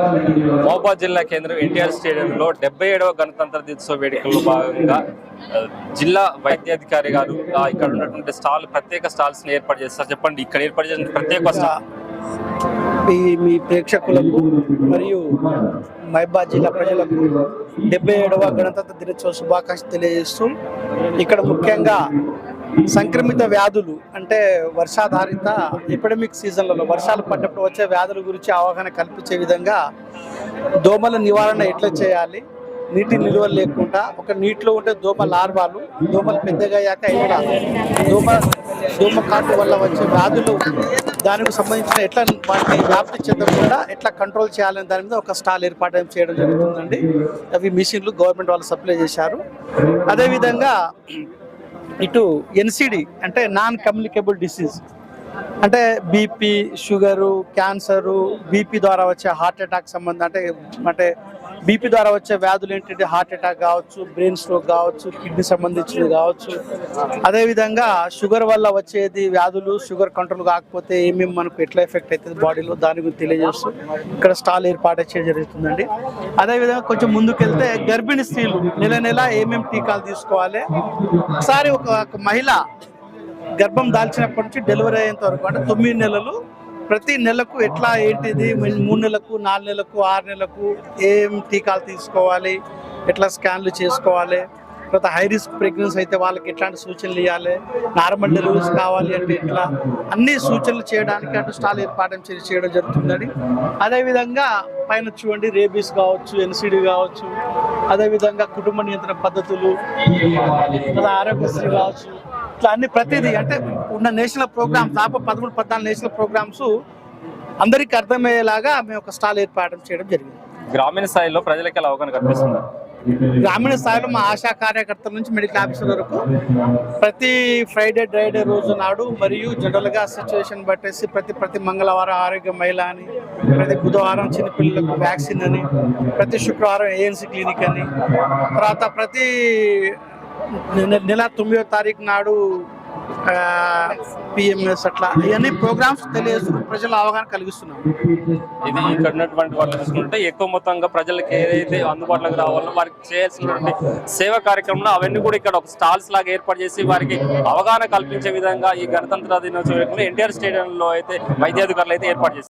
మహబూబాద్ జిల్లా కేంద్రం ఎన్టీఆర్ స్టేడియంలో డెబ్బై ఏడవ గణతంత్ర దినోత్సవ వేడుకల్లో భాగంగా జిల్లా వైద్యాధికారి గారు ఇక్కడ ఉన్నటువంటి స్టాల్ ప్రత్యేక స్టాల్స్ని ఏర్పాటు చేస్తారు చెప్పండి ఇక్కడ ఏర్పాటు చేసిన ప్రత్యేక మీ మీ ప్రేక్షకులకు మరియు మహబాద్ జిల్లా ప్రజలకు డెబ్బై ఏడవ గణతంత్ర దినోత్సవ శుభాకాంక్షలు తెలియజేస్తూ ఇక్కడ ముఖ్యంగా సంక్రమిత వ్యాధులు అంటే వర్షాధారిత ఎపిడమిక్ సీజన్లలో వర్షాలు పడ్డప్పుడు వచ్చే వ్యాధుల గురించి అవగాహన కల్పించే విధంగా దోమల నివారణ ఎట్లా చేయాలి? నీటి నిల్వలు లేకుండా ఒక నీటిలో ఉంటే దోమ లార్వాలు దోమలు పెద్దగా అయ్యాక దోమ దోమ కాటు వల్ల వచ్చే వ్యాధులు దానికి సంబంధించిన ఎట్లా వాటిని వ్యాప్తి చెందకుండా ఎట్లా కంట్రోల్ చేయాలనే దాని మీద ఒక స్టాల్ ఏర్పాటు చేయడం జరుగుతుందండి. అవి మిషన్లు గవర్నమెంట్ వాళ్ళు సప్లై చేశారు. అదేవిధంగా ఇటు ఎన్సిడి అంటే నాన్ కమ్యూనికేబుల్ డిసీజ్ అంటే బీపీ షుగరు క్యాన్సరు బీపీ ద్వారా వచ్చే హార్ట్ అటాక్ సంబంధం అంటే అంటే బీపీ ద్వారా వచ్చే వ్యాధులు ఏంటంటే హార్ట్ అటాక్ కావచ్చు బ్రెయిన్ స్ట్రోక్ కావచ్చు కిడ్నీ సంబంధించినవి కావచ్చు. అదేవిధంగా షుగర్ వల్ల వచ్చేది వ్యాధులు షుగర్ కంట్రోల్ కాకపోతే ఏమేమి మనకు ఎట్లా ఎఫెక్ట్ అవుతుంది బాడీలో దాని గురించి తెలియజేస్తూ ఇక్కడ స్టాల్ ఏర్పాటు చేయడం జరుగుతుందండి. అదేవిధంగా కొంచెం ముందుకెళ్తే గర్భిణీ స్త్రీలు నెల నెల ఏమేమి టీకాలు తీసుకోవాలి? ఒకసారి ఒక మహిళ గర్భం దాల్చినప్పటి నుంచి డెలివరీ అయ్యేంత వరకు అంటే తొమ్మిది నెలలు ప్రతి నెలకు ఎట్లా ఏంటిది? మూడు నెలలకు నాలుగు నెలలకు ఆరు నెలలకు ఏం టీకాలు తీసుకోవాలి? ఎట్లా స్కాన్లు చేసుకోవాలి? తర్వాత హై రిస్క్ ప్రెగ్నెన్సీ అయితే వాళ్ళకి ఎట్లాంటి సూచనలు ఇవ్వాలి నార్మల్ డెలివరీస్ కావాలి అంటే ఎట్లా? అన్ని సూచనలు చేయడానికి అంటూ స్టాల్ ఏర్పాటు చేయడం జరుగుతుందని అదేవిధంగా పైన చూడండి రేబీస్ కావచ్చు ఎన్సిడి కావచ్చు అదేవిధంగా కుటుంబ నియంత్రణ పద్ధతులు లేదా ఆరోగ్యశ్రీ కావచ్చు ఇట్లా అన్ని ప్రతిదీ అంటే ఉన్న నేషనల్ ప్రోగ్రామ్స్ దాదాపు పదమూడు పద్నాలుగు నేషనల్ ప్రోగ్రామ్స్ అందరికీ అర్థమయ్యేలాగా మేము ఒక స్టాల్ ఏర్పాటు చేయడం జరిగింది. గ్రామీణ స్థాయిలో ప్రజలకి ఎలా అవగాహన కల్పిస్తున్నారు గ్రామీణ స్థాయిలో మా ఆశా కార్యకర్తల నుంచి మెడికల్ ఆఫీసర్ వరకు ప్రతి ఫ్రైడే డ్రైడే రోజు నాడు మరియు జనరల్గా సిచ్యువేషన్ బట్టేసి ప్రతి ప్రతి మంగళవారం ఆరోగ్య మహిళ అని ప్రతి బుధవారం చిన్నపిల్లలకు వ్యాక్సిన్ అని ప్రతి శుక్రవారం ఏఎన్సీ క్లినిక్ అని తర్వాత ప్రతి నెల తొమ్మిదో తారీఖు నాడు పిఎంఎస్ అట్లా ఇవన్నీ ప్రోగ్రామ్స్ తెలియజేస్తూ ప్రజల అవగాహన కలిగిస్తున్నాం. ఇది ఇక్కడ ఉన్నటువంటి వాళ్ళు చూసుకుంటే ఎక్కువ మొత్తంగా ప్రజలకు ఏదైతే అందుబాటులోకి రావాలో వారికి చేయాల్సినటువంటి సేవా కార్యక్రమంలో అవన్నీ కూడా ఇక్కడ ఒక స్టాల్స్ లాగా ఏర్పాటు చేసి వారికి అవగాహన కల్పించే విధంగా ఈ గణతంత్ర దినోత్సవం ఎన్టీఆర్ స్టేడియంలో అయితే వైద్యాధికారులు అయితే ఏర్పాటు చేస్తారు